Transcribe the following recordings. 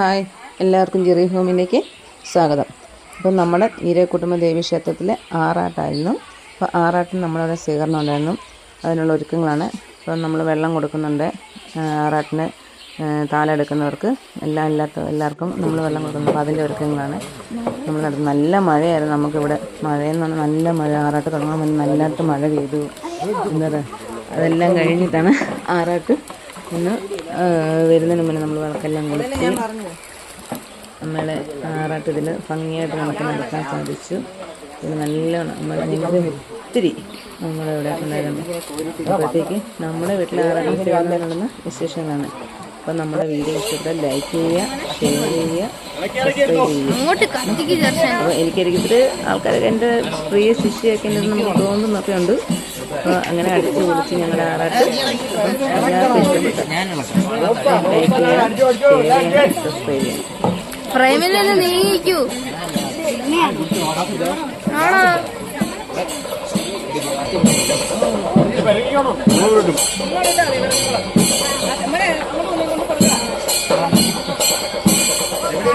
Hi എല്ലാവർക്കും Jerry ഹോമിലേക്ക് സ്വാഗതം. അപ്പം നമ്മുടെ ഈരക്കുട്ടുമ്പ ദേവി ക്ഷേത്രത്തിലെ ആറാട്ടായിരുന്നു. അപ്പോൾ ആറാട്ടിന് നമ്മളവിടെ സ്വീകരണം ഉണ്ടായിരുന്നു. അതിനുള്ള ഒരുക്കങ്ങളാണ്. അപ്പം നമ്മൾ വെള്ളം കൊടുക്കുന്നുണ്ട്. ആറാട്ടിന് താലെടുക്കുന്നവർക്ക് എല്ലാം ഇല്ലാത്ത എല്ലാവർക്കും നമ്മൾ വെള്ളം കൊടുക്കുന്നു അപ്പോൾ അതിന്റെ ഒരുക്കങ്ങളാണ്. നമ്മൾ നടത്തുന്നത് നല്ല മഴയായിരുന്നു. നമുക്കിവിടെ മഴയെന്ന് പറഞ്ഞാൽ നല്ല മഴ. ആറാട്ട് തുടങ്ങാൻ വേണ്ടി നല്ലതായിട്ട് മഴ പെയ്തു. എന്താ പറയുക അതെല്ലാം കഴിഞ്ഞിട്ടാണ് ആറാട്ട് ഇന്ന് വരുന്നതിന് മുന്നേ നമ്മൾ വിളക്കെല്ലാം കൊടുത്ത് നമ്മളെ ആറാട്ട് ഇതിൽ ഭംഗിയായിട്ട് നമുക്ക് നടക്കാൻ സാധിച്ചു. ഇത് നല്ല നമ്മൾ ഒത്തിരി നമ്മളിവിടെ ഉണ്ടായിരുന്നു അപ്പോഴത്തേക്ക് നമ്മുടെ വീട്ടിൽ ആറാട്ടം നടന്ന വിശേഷങ്ങളാണ്. അപ്പം നമ്മുടെ വീഡിയോ ഇഷ്ടപ്പെട്ട ലൈക്ക് ചെയ്യുക ഷെയർ ചെയ്യുക സബ്സ്ക്രൈബ് ചെയ്യുക. അപ്പോൾ എനിക്കരിക്കത്തിൽ ആൾക്കാരൊക്കെ എന്റെ പ്രിയ ശിഷ്യയൊക്കെ എന്റെ നമുക്ക് തോന്നുന്നൊക്കെ ഉണ്ട്. അപ്പോൾ അങ്ങനെ അടിച്ച് പൊളിച്ച് ഞങ്ങളുടെ ആറാട്ട് എല്ലാവർക്കും ഇഷ്ടപ്പെട്ടു. ലൈക്ക് ചെയ്യുക ഷെയർ ചെയ്യുക സബ്സ്ക്രൈബ് ചെയ്യുക. പ്രേമിൽ നിന്ന് നീങ്ങിക്കൂ. ആണോ?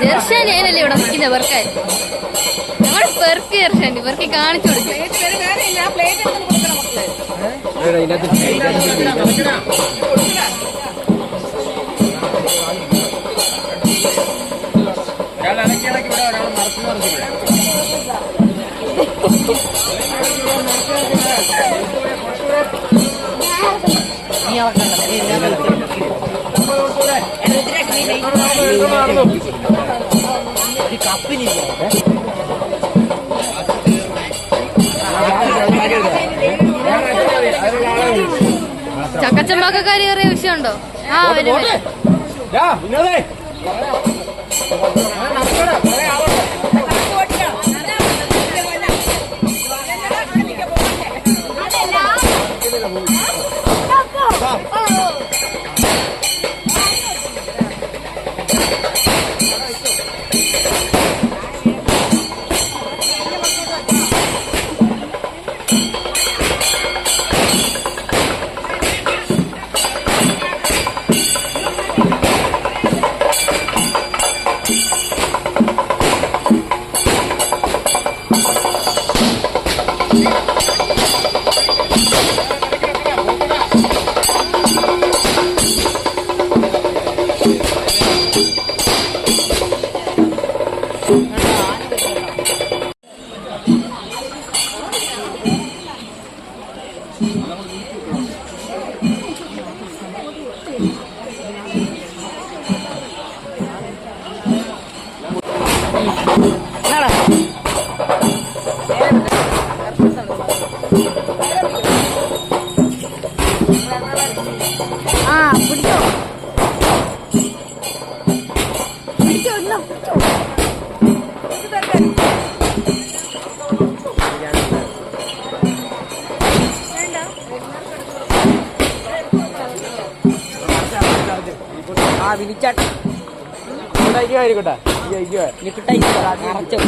ദർശൻ ഞാനല്ലേ ഇവിടെ നിൽക്കുന്ന പെർക്കാൻ നമ്മുടെ പെർക്ക് ദർശൻ ഇവർക്ക് കാണിച്ചു കൊടുക്കും. ചക്കച്ചമ്പാക്കാര് കയറിയ വിഷയമുണ്ടോ? ആ വരും വരും. ആ ആ വിളിച്ചാട്ടെ ആയിരിക്കട്ടെ നിറച്ചു